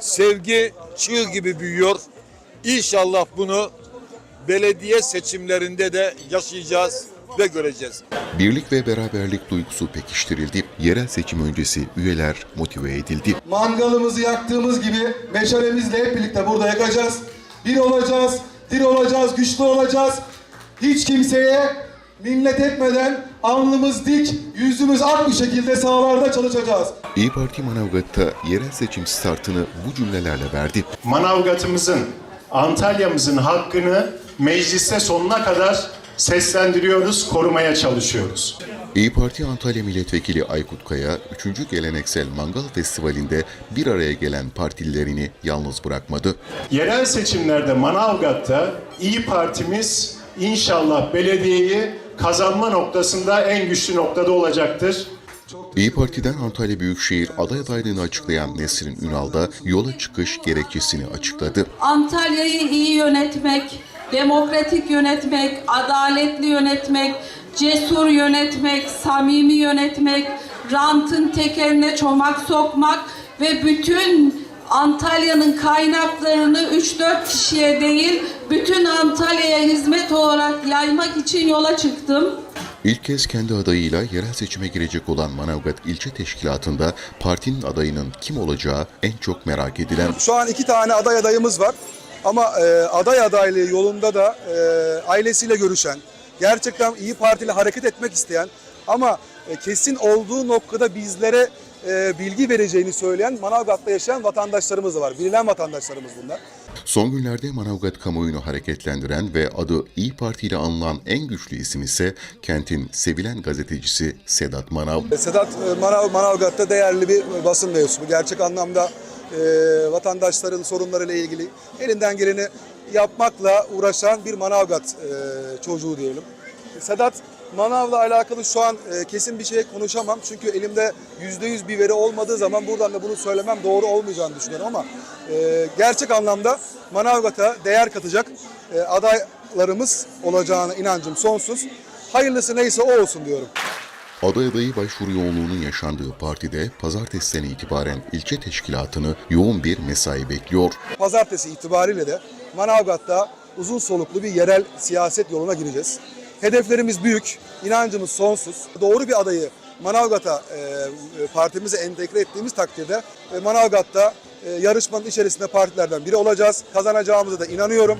Sevgi çığ gibi büyüyor. İnşallah bunu belediye seçimlerinde de yaşayacağız ve göreceğiz. Birlik ve beraberlik duygusu pekiştirildi. Yerel seçim öncesi üyeler motive edildi. mangalımızı yaktığımız gibi meşalemizle hep birlikte burada yakacağız. Bir olacağız, bir olacağız, güçlü olacağız. Hiç kimseye minnet etmeden alnımız dik, yüzümüz ak bir şekilde sahalarda çalışacağız. İyi Parti Manavgat'ta yerel seçim startını bu cümlelerle verdi. Manavgat'ımızın, Antalya'mızın hakkını mecliste sonuna kadar seslendiriyoruz, korumaya çalışıyoruz. İyi Parti Antalya Milletvekili Aykut Kaya, 3. Geleneksel Mangal Festivali'nde bir araya gelen partililerini yalnız bırakmadı. Yerel seçimlerde Manavgat'ta İyi Partimiz inşallah belediyeyi kazanma noktasında en güçlü noktada olacaktır. İyi Parti'den Antalya Büyükşehir aday adaylığını açıklayan Nesrin Ünal da yola çıkış gerekçesini açıkladı. Antalya'yı iyi yönetmek, demokratik yönetmek, adaletli yönetmek, cesur yönetmek, samimi yönetmek, rantın tekerine çomak sokmak ve bütün Antalya'nın kaynaklarını 3-4 kişiye değil, bütün Antalya'ya hizmet olarak yaymak için yola çıktım. İlk kez kendi adayıyla yerel seçime girecek olan Manavgat İlçe Teşkilatı'nda partinin adayının kim olacağı en çok merak edilen Şu an iki tane aday adayımız var. Ama e, aday adaylığı yolunda da e, ailesiyle görüşen, gerçekten iyi Parti ile hareket etmek isteyen ama e, kesin olduğu noktada bizlere e, bilgi vereceğini söyleyen Manavgat'ta yaşayan vatandaşlarımız da var. Bilinen vatandaşlarımız bunlar. Son günlerde Manavgat kamuoyunu hareketlendiren ve adı İyi Parti ile anılan en güçlü isim ise kentin sevilen gazetecisi Sedat Manav. Sedat e, Manav, Manavgat'ta değerli bir basın mensubu. Gerçek anlamda e, vatandaşların sorunlarıyla ilgili elinden geleni yapmakla uğraşan bir Manavgat e, çocuğu diyelim. Sedat Manav'la alakalı şu an e, kesin bir şey konuşamam. Çünkü elimde yüzde yüz bir veri olmadığı zaman buradan da bunu söylemem doğru olmayacağını düşünüyorum ama e, gerçek anlamda Manavgat'a değer katacak e, adaylarımız olacağına inancım sonsuz. Hayırlısı neyse o olsun diyorum. Aday adayı başvuru yoğunluğunun yaşandığı partide pazartesiden itibaren ilçe teşkilatını yoğun bir mesai bekliyor. Pazartesi itibariyle de Manavgat'ta uzun soluklu bir yerel siyaset yoluna gireceğiz. Hedeflerimiz büyük, inancımız sonsuz. Doğru bir adayı Manavgat'a e, partimize entegre ettiğimiz takdirde e, Manavgat'ta e, yarışmanın içerisinde partilerden biri olacağız. Kazanacağımıza da inanıyorum.